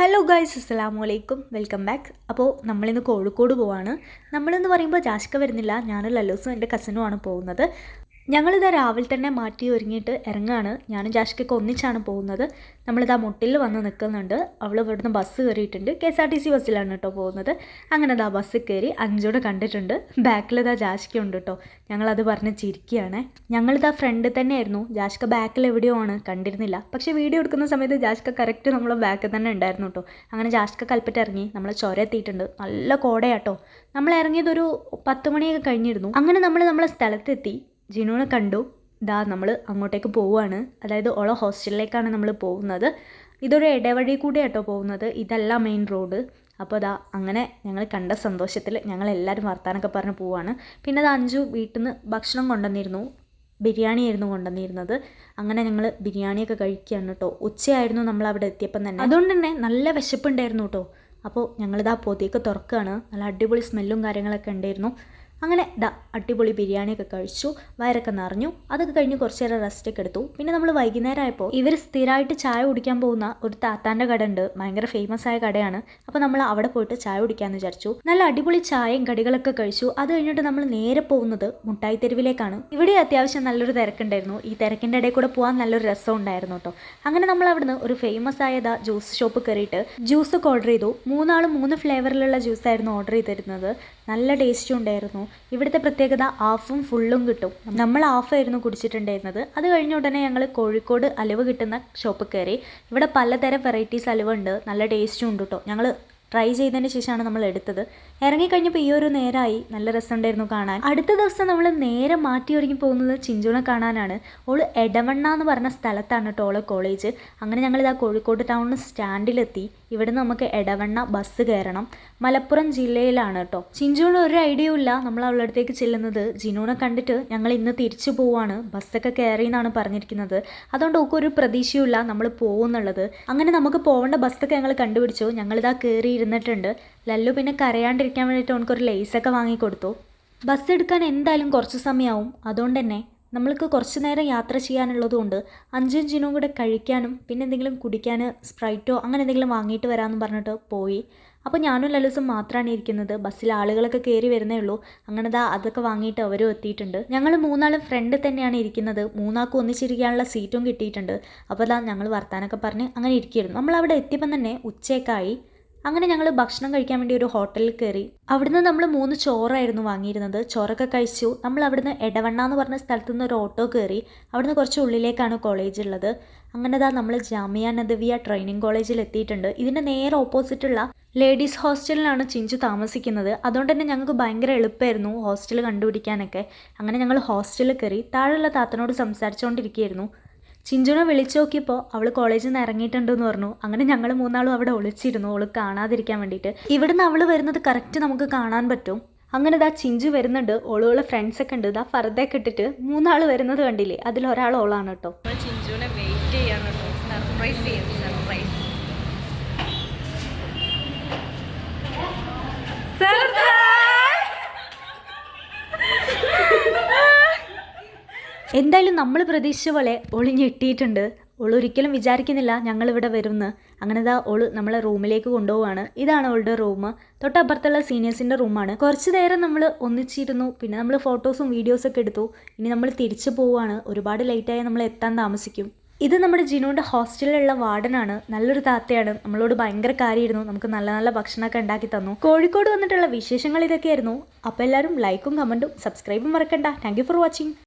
Hello guys അസ്സലാമു അലൈക്കും welcome back അപ്പോൾ നമ്മളിന്ന് കോഴിക്കോട് പോവാണ്. നമ്മളെന്ന് പറയുമ്പോൾ ജാഷ്ക വരുന്നില്ല. ഞാനും ലല്ലൂസും എന്റെ കസിനുമാണ് പോകുന്നത്. ഞങ്ങളിതാ രാവിലെ തന്നെ മാറ്റി ഒരുങ്ങിയിട്ട് ഇറങ്ങാണ്. ഞാനും ജാഷ്കൊക്കെ ഒന്നിച്ചാണ് പോകുന്നത്. നമ്മളിതാ മുട്ടിൽ വന്ന് നിൽക്കുന്നുണ്ട്. അവൾ ഇവിടുന്ന് ബസ് കയറിയിട്ടുണ്ട്. K S R T C ബസ്സിലാണ് കേട്ടോ പോകുന്നത്. അങ്ങനെ ഇതാ ബസ്സിൽ കയറി അഞ്ചോടെ കണ്ടിട്ടുണ്ട്. ബാക്കിലിതാ ജാഷ്ക ഉണ്ട് കേട്ടോ ഞങ്ങളത് പറഞ്ഞ് ചിരിക്കുകയാണ്. ഞങ്ങളിതാ ഫ്രണ്ട് തന്നെയായിരുന്നു. ജാഷ്ക ബാക്കിൽ എവിടെയോ ആണ്. കണ്ടിരുന്നില്ല. പക്ഷേ വീഡിയോ എടുക്കുന്ന സമയത്ത് ജാഷ്ക കറക്റ്റ് നമ്മളെ ബാക്കിൽ തന്നെ ഉണ്ടായിരുന്നു കേട്ടോ അങ്ങനെ ജാഷ്ക കൽപ്പറ്റ ഇറങ്ങി. നമ്മളെ ചുര എത്തിയിട്ടുണ്ട്. നല്ല കോടയാട്ടോ നമ്മൾ ഇറങ്ങിയതൊരു പത്ത് മണിയൊക്കെ കഴിഞ്ഞിരുന്നു. അങ്ങനെ നമ്മൾ നമ്മളെ സ്ഥലത്തെത്തി. ജിനുവിനെ കണ്ടു. ദാ നമ്മൾ അങ്ങോട്ടേക്ക് പോവുകയാണ് അതായത് ഓളോ ഹോസ്റ്റലിലേക്കാണ് നമ്മൾ പോകുന്നത്. ഇതൊരു ഇടവഴി കൂടെ കേട്ടോ പോകുന്നത്. ഇതല്ല മെയിൻ റോഡ് അപ്പോൾ അതാ അങ്ങനെ ഞങ്ങൾ കണ്ട സന്തോഷത്തിൽ ഞങ്ങൾ എല്ലാവരും വർത്താനൊക്കെ പറഞ്ഞ് പോവാണ്. പിന്നെ അത് അഞ്ചു വീട്ടിൽ നിന്ന് ഭക്ഷണം കൊണ്ടുവന്നിരുന്നു. ബിരിയാണി ആയിരുന്നു കൊണ്ടുവന്നിരുന്നത്. അങ്ങനെ ഞങ്ങൾ ബിരിയാണിയൊക്കെ കഴിക്കുകയാണ് കേട്ടോ ഉച്ചയായിരുന്നു നമ്മൾ അവിടെ എത്തിയപ്പം തന്നെ. അതുകൊണ്ട് തന്നെ നല്ല വിശപ്പുണ്ടായിരുന്നു കേട്ടോ അപ്പോൾ ഞങ്ങളിതാ പൊതിയൊക്കെ തുറക്കുകയാണ് നല്ല അടിപൊളി സ്മെല്ലും കാര്യങ്ങളൊക്കെ ഉണ്ടായിരുന്നു. അങ്ങനെ ദാ അടിപൊളി ബിരിയാണിയൊക്കെ കഴിച്ചു വയറൊക്കെ നിറഞ്ഞു. അതൊക്കെ കഴിഞ്ഞ് കുറച്ച് നേരം റെസ്റ്റൊക്കെ എടുത്തു. പിന്നെ നമ്മൾ വൈകുന്നേരം ആയപ്പോൾ ഇവർ സ്ഥിരമായിട്ട് ചായ കുടിക്കാൻ പോകുന്ന ഒരു താത്താന്റെ കട ഉണ്ട് ഭയങ്കര ഫേമസ് ആയ കടയാണ്. അപ്പോൾ നമ്മൾ അവിടെ പോയിട്ട് ചായ കുടിക്കാമെന്ന് വിചാരിച്ചു. നല്ല അടിപൊളി ചായയും കടികളൊക്കെ കഴിച്ചു. അത് കഴിഞ്ഞിട്ട് നമ്മൾ നേരെ പോകുന്നത് മുട്ടായി തെരുവിലേക്കാണ് ഇവിടെ അത്യാവശ്യം നല്ലൊരു തിരക്കുണ്ടായിരുന്നു. ഈ തിരക്കിന്റെ ഇടയിൽ കൂടെ പോകാൻ നല്ലൊരു രസം ഉണ്ടായിരുന്നു കേട്ടോ അങ്ങനെ നമ്മൾ അവിടുന്ന് ഒരു ഫേമസ് ആയതാ ജ്യൂസ് ഷോപ്പ് കയറിയിട്ട് ജ്യൂസ് ഒക്കെ ഓർഡർ ചെയ്തു. മൂന്നാളും മൂന്ന് ഫ്ലേവറിലുള്ള ജ്യൂസായിരുന്നു ഓർഡർ ചെയ്തിരുന്നത്. നല്ല ടേസ്റ്റും ഉണ്ടായിരുന്നു. ഇവിടുത്തെ പ്രത്യേകത ഹാഫും ഫുള്ളും കിട്ടും. നമ്മൾ ഹാഫായിരുന്നു കുടിച്ചിട്ടുണ്ടായിരുന്നത്. അത് കഴിഞ്ഞ ഉടനെ ഞങ്ങൾ കോഴിക്കോട് അലവ് കിട്ടുന്ന ഷോപ്പ് കയറി. ഇവിടെ പലതരം വെറൈറ്റീസ് അലുവ ഉണ്ട്. നല്ല ടേസ്റ്റും ഉണ്ട് കേട്ടോ ഞങ്ങൾ ട്രൈ ചെയ്തതിന് ശേഷമാണ് നമ്മൾ എടുത്തത്. ഇറങ്ങിക്കഴിഞ്ഞപ്പോൾ ഈ ഒരു നേരമായി നല്ല രസമുണ്ടായിരുന്നു കാണാൻ. അടുത്ത ദിവസം നമ്മൾ നേരെ മാറ്റി ഒരുങ്ങി പോകുന്നത് ചിഞ്ചുണ കാണാനാണ്. ഓൾ എടവണ്ണ എന്ന് പറഞ്ഞ സ്ഥലത്താണ് കേട്ടോ ഓളെ കോളേജ് അങ്ങനെ ഞങ്ങളിതാ കോഴിക്കോട് ടൗണിൽ സ്റ്റാൻഡിലെത്തി ഇവിടുന്ന് നമുക്ക് ഇടവണ്ണ ബസ് കയറണം. മലപ്പുറം ജില്ലയിലാണ് കേട്ടോ ചിഞ്ചുവിന് ഒരു ഐഡിയ ഇല്ല. നമ്മൾ അവളുടെ അടുത്തേക്ക് ചെല്ലുന്നത്. ജിനുവിനെ കണ്ടിട്ട് ഞങ്ങൾ ഇന്ന് തിരിച്ചു പോവാണ്. ബസ്സൊക്കെ കയറി എന്നാണ് പറഞ്ഞിരിക്കുന്നത്. അതുകൊണ്ട് ഒക്കെ ഒരു പ്രതീക്ഷയുമില്ല നമ്മൾ പോകുന്നുള്ളത് അങ്ങനെ നമുക്ക് പോകേണ്ട ബസ്സൊക്കെ ഞങ്ങൾ കണ്ടുപിടിച്ചു. ഞങ്ങളിതാ കയറി ഇരുന്നിട്ടുണ്ട് ലല്ലു പിന്നെ കരയാണ്ടിരിക്കാൻ വേണ്ടിയിട്ട് അവനക്കൊരു ലേസൊക്കെ വാങ്ങിക്കൊടുത്തു. ബസ് എടുക്കാൻ എന്തായാലും കുറച്ച് സമയമാവും അതുകൊണ്ട് തന്നെ നമ്മൾക്ക് കുറച്ച് നേരം യാത്ര ചെയ്യാനുള്ളതുകൊണ്ട് അഞ്ചും ജിനും കൂടെ കഴിക്കാനും പിന്നെ എന്തെങ്കിലും കുടിക്കാൻ സ്പ്രൈറ്റോ അങ്ങനെ എന്തെങ്കിലും വാങ്ങിയിട്ട് വരാമെന്ന് പറഞ്ഞിട്ട് പോയി. അപ്പോൾ ഞാനും ലലൂസും മാത്രമാണ് ഇരിക്കുന്നത്. ബസ്സിൽ ആളുകളൊക്കെ കയറി വരുന്നേ ഉള്ളൂ. അങ്ങനെ ദാ അതൊക്കെ വാങ്ങിയിട്ട് അവരും എത്തിയിട്ടുണ്ട്. ഞങ്ങൾ മൂന്നാളും ഫ്രണ്ട് തന്നെയാണ് ഇരിക്കുന്നത്. മൂന്നാൾക്കും ഒന്നിച്ചിരിക്കാനുള്ള സീറ്റും കിട്ടിയിട്ടുണ്ട്. അപ്പോൾ ദാ ഞങ്ങൾ വർത്താനൊക്കെ പറഞ്ഞ് അങ്ങനെ ഇരിക്കുകയായിരുന്നു. നമ്മൾ അവിടെ എത്തിയപ്പം തന്നെ ഉച്ചയൊക്കെയായി അങ്ങനെ ഞങ്ങൾ ഭക്ഷണം കഴിക്കാൻ വേണ്ടി ഒരു ഹോട്ടലിൽ കയറി. അവിടുന്ന് നമ്മൾ മൂന്ന് ചോറായിരുന്നു വാങ്ങിയിരുന്നത്. ചോറൊക്കെ കഴിച്ചു. നമ്മൾ അവിടുന്ന് എടവണ്ണ എന്ന് പറഞ്ഞ സ്ഥലത്തു നിന്ന് ഒരു ഓട്ടോ കയറി. അവിടുന്ന് കുറച്ച് ഉള്ളിലേക്കാണ് കോളേജ് ഉള്ളത്. അങ്ങനെ ദാ നമ്മൾ ജാമിയ നദവിയ ട്രെയിനിങ് കോളേജിൽ എത്തിയിട്ടുണ്ട്. ഇതിന്റെ നേരെ ഓപ്പോസിറ്റുള്ള ലേഡീസ് ഹോസ്റ്റലിലാണ് ചിഞ്ചു താമസിക്കുന്നത്. അതുകൊണ്ട് തന്നെ ഞങ്ങൾക്ക് ഭയങ്കര എളുപ്പമായിരുന്നു ഹോസ്റ്റൽ കണ്ടുപിടിക്കാനൊക്കെ. അങ്ങനെ ഞങ്ങൾ ഹോസ്റ്റലിൽ കയറി. താഴെയുള്ള താത്തനോട് സംസാരിച്ചുകൊണ്ടിരിക്കുകയായിരുന്നു ചിഞ്ചുനെ വിളിച്ചു നോക്കിയപ്പോൾ അവൾ കോളേജിൽ നിന്ന് ഇറങ്ങിയിട്ടുണ്ടെന്ന് പറഞ്ഞു. അങ്ങനെ ഞങ്ങൾ മൂന്നാളും അവിടെ ഒളിച്ചിരുന്നു. അവൾ കാണാതിരിക്കാൻ വേണ്ടിയിട്ട്. ഇവിടുന്ന് അവൾ വരുന്നത് കറക്റ്റ് നമുക്ക് കാണാൻ പറ്റും. അങ്ങനെ ഇതാ ചിഞ്ചു വരുന്നുണ്ട്. ഫ്രണ്ട്സ് ഫ്രണ്ട്സൊക്കെ ഉണ്ട്. ഇതാ ഫർദയൊക്കെ ഇട്ടിട്ട് മൂന്നാൾ വരുന്നത് കണ്ടില്ലേ? അതിൽ ഒരാൾ ഓളാണ് കേട്ടോ. ചിഞ്ചുവിനെ വെയിറ്റ് ചെയ്യാൻ സർപ്രൈസ് ചെയ്യാം. സർപ്രൈസ് എന്തായാലും നമ്മൾ പ്രതീക്ഷിച്ച പോലെ ഒളി ഞെട്ടിയിട്ടുണ്ട് ഓൾ ഒരിക്കലും വിചാരിക്കുന്നില്ല ഞങ്ങളിവിടെ അങ്ങനെ ഇതാ ഒളു നമ്മളെ റൂമിലേക്ക് കൊണ്ടുപോവാണ്. ഇതാണ് അവളുടെ റൂം. തൊട്ടപ്പുറത്തുള്ള സീനിയേഴ്സിന്റെ റൂമാണ് കുറച്ച് നേരം നമ്മൾ ഒന്നിച്ചിരുന്നു. പിന്നെ നമ്മൾ ഫോട്ടോസും വീഡിയോസൊക്കെ എടുത്തു. ഇനി നമ്മൾ തിരിച്ചു പോവുകയാണ് ഒരുപാട് ലേറ്റായി നമ്മൾ എത്താൻ താമസിക്കും. ഇത് നമ്മുടെ ജിനുവിന്റെ ഹോസ്റ്റലിലുള്ള വാർഡനാണ്. നല്ലൊരു താത്തയാണ്. നമ്മളോട് ഭയങ്കര കാര്യമായിരുന്നു നമുക്ക് നല്ല നല്ല ഭക്ഷണമൊക്കെ ഉണ്ടാക്കി തന്നു. കോഴിക്കോട് വന്നിട്ടുള്ള വിശേഷങ്ങൾ ഇതൊക്കെയായിരുന്നു. അപ്പോൾ എല്ലാവരും ലൈക്കും കമന്റും സബ്സ്ക്രൈബും മറക്കണ്ട. Thank for watching